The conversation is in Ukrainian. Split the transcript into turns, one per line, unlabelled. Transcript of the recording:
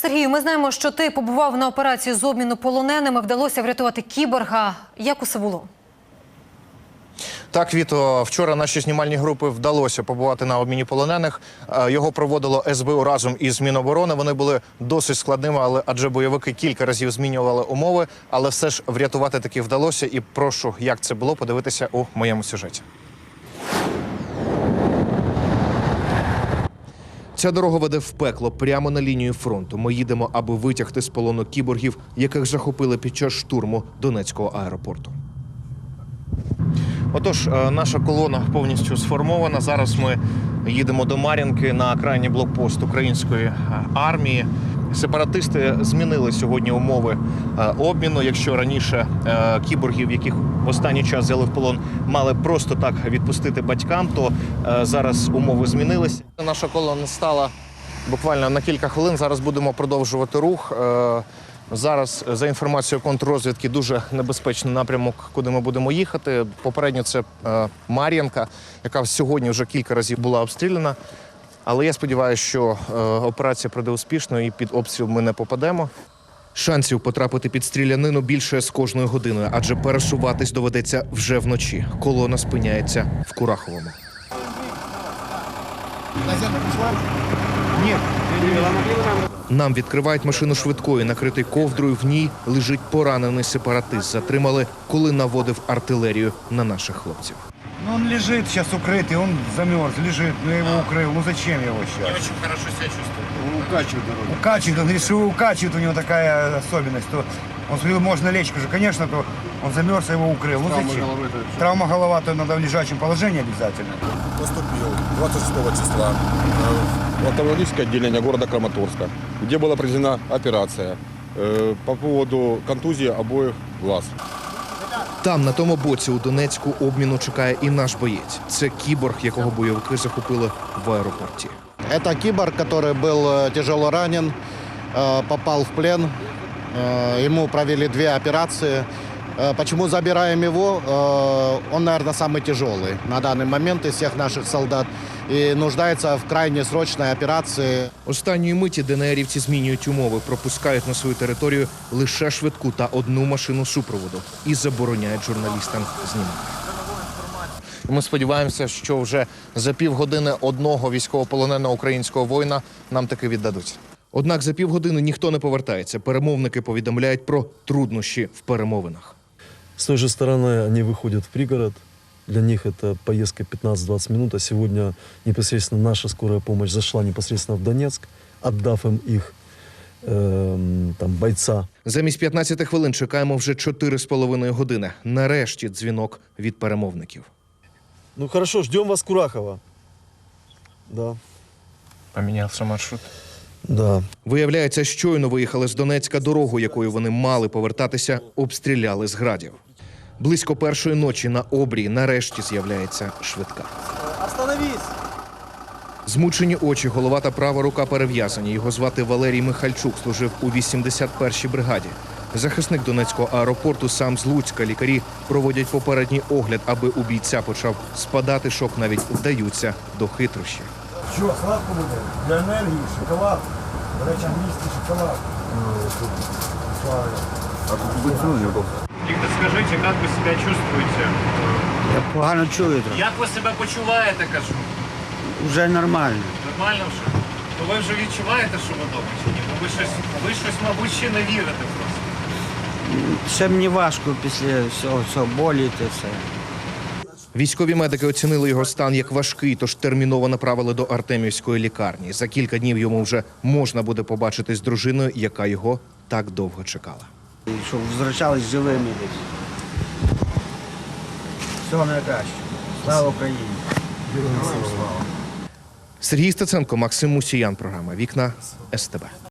Сергію, ми знаємо, що ти побував на операції з обміну полоненими. Вдалося врятувати кіборга. Як усе було?
Так, Віто, вчора наші знімальні групи вдалося побувати на обміні полонених. Е, Його проводило СБУ разом із Міноборони. Вони були досить складними, але адже бойовики кілька разів змінювали умови. Але все ж врятувати таки вдалося. І прошу, як це було, подивитися у моєму сюжеті. Ця дорога веде в пекло прямо на лінію фронту. Ми їдемо, аби витягти з полону кіборгів, яких захопили під час штурму Донецького аеропорту. Отож, е, наша колона повністю сформована. Зараз ми їдемо до Мар'їнки на крайній блокпост української е, армії. Сепаратисти змінили сьогодні умови е, обміну. Якщо раніше е, кіборгів, яких в останній час взяли в полон, мали просто так відпустити батькам, то е, зараз умови змінилися. Наша колона стала буквально на кілька хвилин. Зараз будемо продовжувати рух. Зараз, за інформацією контррозвідки, дуже небезпечний напрямок, куди ми будемо їхати. Попередньо це Мар'янка, яка сьогодні вже кілька разів була обстріляна. Але я сподіваюся, що е, операція пройде успішно і під обстріл ми не попадемо. Шансів потрапити під стрілянину більше з кожною годиною, адже пересуватись доведеться вже вночі. Колона спиняється в Кураховому. Нам відкривають машину швидкої, накритий ковдрою. В ній лежить поранений сепаратист. Затримали, коли наводив артилерію на наших хлопців.
Ну, он лежит сейчас укрытый, он замерз, лежит, ну я его укрыл, ну зачем его сейчас?
Очень хорошо себя чувствую.
Укачивает, он решил укачивает, у него такая особенность, то он смотрел, можно лечь уже, конечно, то он замерз, я его укрыл. Ну зачем? Травма голова, то надо в лежачем положении обязательно.
поступил 26 числа э, в автоматическое отделение города Краматорска, где была проведена операция э, по поводу контузии обоих глаз.
Там, на тому боці у Донецьку, обміну чекає і наш боєць. Це кіборг, якого бойовики захопили в аеропорті.
Это киборг, который был э, тяжело ранен, э, попал в плен. Э, Ему провели две операции. Э, Почему забираем его? Э, Он, наверное, самый тяжелый на данный момент из всех наших солдат и нуждается в крайне срочной операции.
Останньої миті ДНРівці змінюють умови, пропускають на свою територію лише швидку та одну машину супроводу і забороняють журналістам знімати. Ми сподіваємося, що вже за півгодини одного військовополоненого українського воїна нам таки віддадуть. Однак за півгодини ніхто не повертається. Перемовники повідомляють про труднощі в перемовинах.
С той же стороны они выходят в пригород. Для них это поездка 15-20 минут. А сегодня непосредственно наша скорая помощь зашла непосредственно в Донецк, отдав им их эм, там, бойца.
Замість 15 хвилин чекаємо вже 4,5 години. Нарешті дзвінок від перемовників.
Ну хорошо, ждем вас Курахова. Да.
Помінявся маршрут.
Да.
Виявляється, щойно виїхали з Донецька дорогу, якою вони мали повертатися, обстріляли з градів. Близько першої ночі на обрії нарешті з'являється швидка.
Остановись!
Змучені очі, голова та права рука перев'язані. Його звати Валерій Михальчук, служив у 81-й бригаді. Захисник Донецького аеропорту сам з Луцька. Лікарі проводять попередній огляд, аби у бійця почав спадати шок, навіть вдаються до хитрощів.
Что, сладко будет? Для энергии шоколад. До речі, англійський шоколад.
Віктор, скажіть, як ви себе чувствуєте?
Я погано чую трохи.
Як ви себе почуваєте, кажу?
Вже нормально.
Нормально вже? Ну ви вже відчуваєте, що ви вдома чи ні? Ну, Ви щось, ви щось, мабуть, ще не вірите просто.
Ще мені важко після всього цього болі та все.
Військові медики оцінили його стан як важкий, тож терміново направили до Артемівської лікарні. За кілька днів йому вже можна буде побачитись з дружиною, яка його так довго чекала.
І Щоб возвращались живими десь. Всього найкраще. Слава Україні!
Сергій Стеценко, Максим Мусіян. Програма Вікна СТБ.